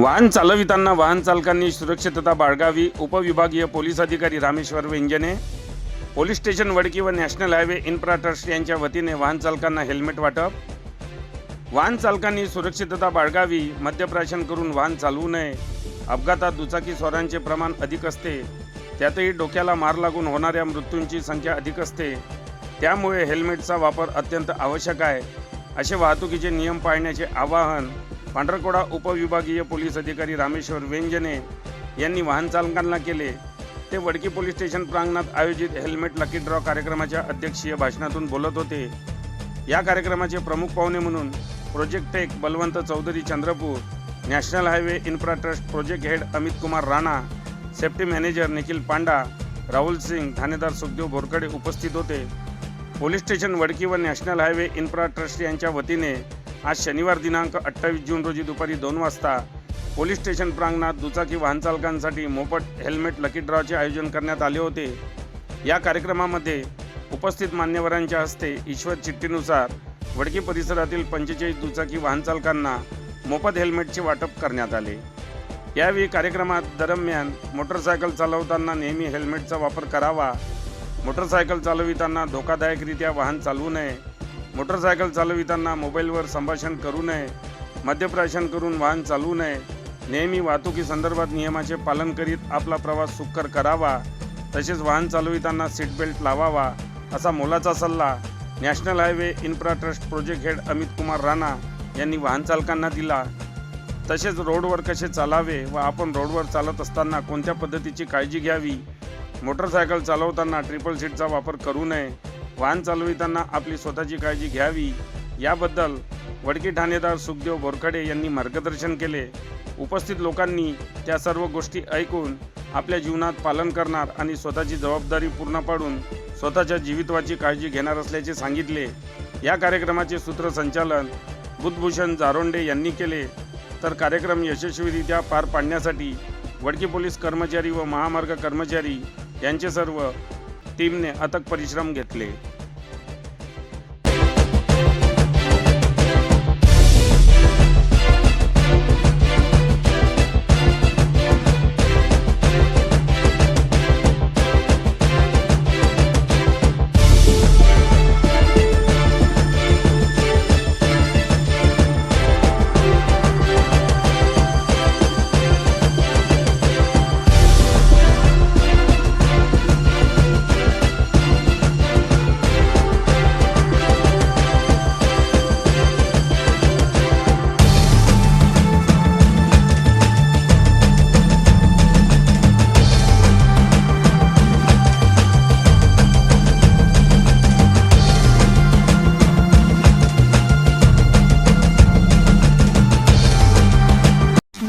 वाहन चालविताना वाहन चालकांनी सुरक्षितता बाळगावी. उपविभागीय पोलीस अधिकारी रामेश्वर व्यंजने पोलीस स्टेशन वडकी व नॅशनल हायवे इन्फ्रा ट्रस्ट यांच्या वतीने वाहन चालकांना हेल्मेट वाटप. वाहन चालकांनी सुरक्षितता बाळगावी मद्यप्राशन करून वाहन चालवू नये. अपघातात दुचाकी स्वारांचे प्रमाण अधिक असते. त्यातही डोक्याला मार लागून होणाऱ्या मृत्यूंची संख्या अधिक असते. त्यामुळे हेल्मेटचा वापर अत्यंत आवश्यक आहे. असे वाहतुकीचे नियम पाळण्याचे आवाहन पांढरकोडा उपविभागीय पोलीस अधिकारी रामेश्वर व्यंजने यांनी वाहनचालकांना केले. ते वडकी पोलीस स्टेशन प्रांगणात आयोजित हेल्मेट लकी ड्रॉ कार्यक्रमाच्या अध्यक्षीय भाषणातून बोलत होते. या कार्यक्रमाचे प्रमुख पाहुणे म्हणून project tech Balwant Chaudhari Chandrapur national highway infra trust project head Amit Kumar Rana safety manager Nikhil Panda Rahul Singh ठाणेदार सुखदेव बोरकडे उपस्थित होते. पोलीस स्टेशन वडकी व नॅशनल हायवे इन्फ्रा ट्रस्ट यांच्या वतीने आज शनिवार दिनांक अठ्ठावीस जून रोजी दुपारी दोन वाजता पोलीस स्टेशन प्रांगणात दुचाकी वाहनचालकांसाठी मोफत हेल्मेट लकी ड्रॉचे आयोजन करण्यात आले होते. या कार्यक्रमामध्ये उपस्थित मान्यवरांच्या हस्ते ईश्वर चिठ्ठीनुसार वडकी परिसरातील पंचेचाळीस दुचाकी वाहनचालकांना मोफत हेल्मेटचे वाटप करण्यात आले. यावेळी कार्यक्रमात दरम्यान मोटरसायकल चालवताना नेहमी हेल्मेटचा वापर करावा मोटरसायकल चालविताना धोकादायकरित्या वाहन चालवू नये मोटरसायकल चालविताना मोबाईलवर संभाषण करू नये मद्यप्राशन करून वाहन चालवू नये नेहमी वाहतुकी संदर्भात नियमाचे पालन करीत आपला प्रवास सुकर करावा तसेच वाहन चालविताना सीट बेल्ट लावावा असा मोलाचा सल्ला national highway infra trust project head Amit Kumar Rana यांनी वाहनचालकांना दिला. तसेच रोडवर कसे चालावे व आपण रोडवर चालत असताना कोणत्या पद्धतीची काळजी घ्यावी मोटरसायकल चालवताना ट्रिपल सीटचा वापर करू नये वाहन चालविताना आपली स्वतःची काळजी घ्यावी. याबद्दल वडकी ठाणेदार सुखदेव बोरखडे यांनी मार्गदर्शन केले. उपस्थित लोकांनी त्या सर्व गोष्टी ऐकून आपल्या जीवनात पालन करणार आणि स्वतःची जबाबदारी पूर्ण पाडून स्वतःच्या जीवितवाची काळजी घेणार असल्याचे सांगितले. या कार्यक्रमाचे सूत्रसंचालन बुद्धभूषण जारोंडे यांनी केले. तर कार्यक्रम यशस्वीरित्या पार पाडण्यासाठी वडकी पोलीस कर्मचारी व महामार्ग कर्मचारी यांचे सर्व टीमने अथक परिश्रम घेतले.